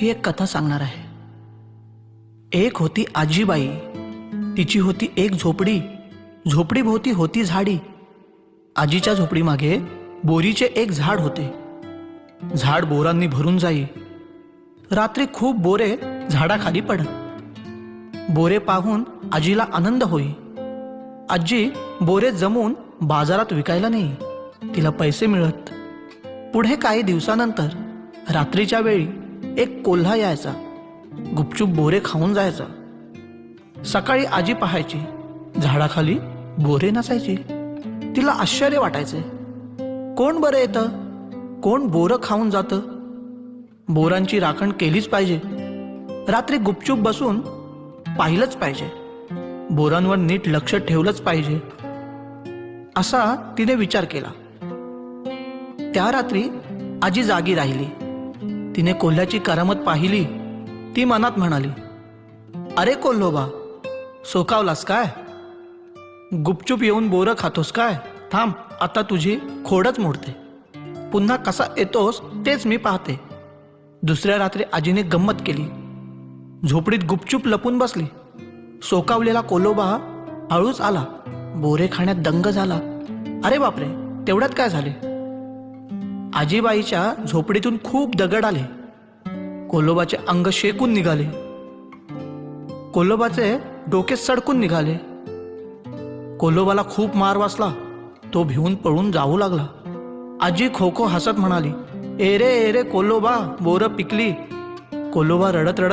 ही एक कथा सांगणार आहे. एक होती आजीबाई तिची होती एक झोपडी झोपडीभोवती होती झाडी. आजीच्या झोपडीमागे बोरीचे एक झाड होते. झाड बोरांनी भरून जाई. रात्री खूप बोरे झाडाखाली पडत. बोरे पाहून आजीला आनंद होई. आजी बोरे जमवून बाजारात विकायला नाही तिला पैसे मिळत. पुढे काही दिवसानंतर रात्रीच्या वेळी एक कोल्हा यायचा. गुपचूप बोरे खाऊन जायचा. सकाळी आजी पाहायची. झाडाखाली बोरे नसायची. तिला आश्चर्य वाटायचे. कोण बरं येतं? कोण बोरं खाऊन जातं? बोरांची राखण केलीच पाहिजे. रात्री गुपचूप बसून पाहिलंच पाहिजे. बोरांवर नीट लक्ष ठेवलंच पाहिजे. असा तिने विचार केला. त्या रात्री आजी जागी राहिली. तिने कोल्ह्याची करामत पाहिली. ती मनात म्हणाली अरे कोल्होबा सोकावलास काय? गुपचूप येऊन बोरं खातोस काय? थांब आता तुझी खोडच मोडते. पुन्हा कसा येतोस तेच मी पाहते. दुसऱ्या रात्री आजीने गंमत केली. झोपडीत गुपचूप लपून बसली. सोकावलेला कोलोबा हळूच आला. बोरे खाण्यात दंग झाला. अरे बापरे तेवढ्यात काय झाले? आजीबाईच्या झोपडीतून खूप दगड आले. कोलोबाचे अंग शेकून निघाले. कोलोबाचे डोके सडकून निघाले. कोलोबाला खूप मार वाचला. तो भिवून पळून जाऊ लागला. आजी खो खो हसत म्हणाली ए रे ए रे कोलोबा बोरं पिकली. कोलोबा रडत रडत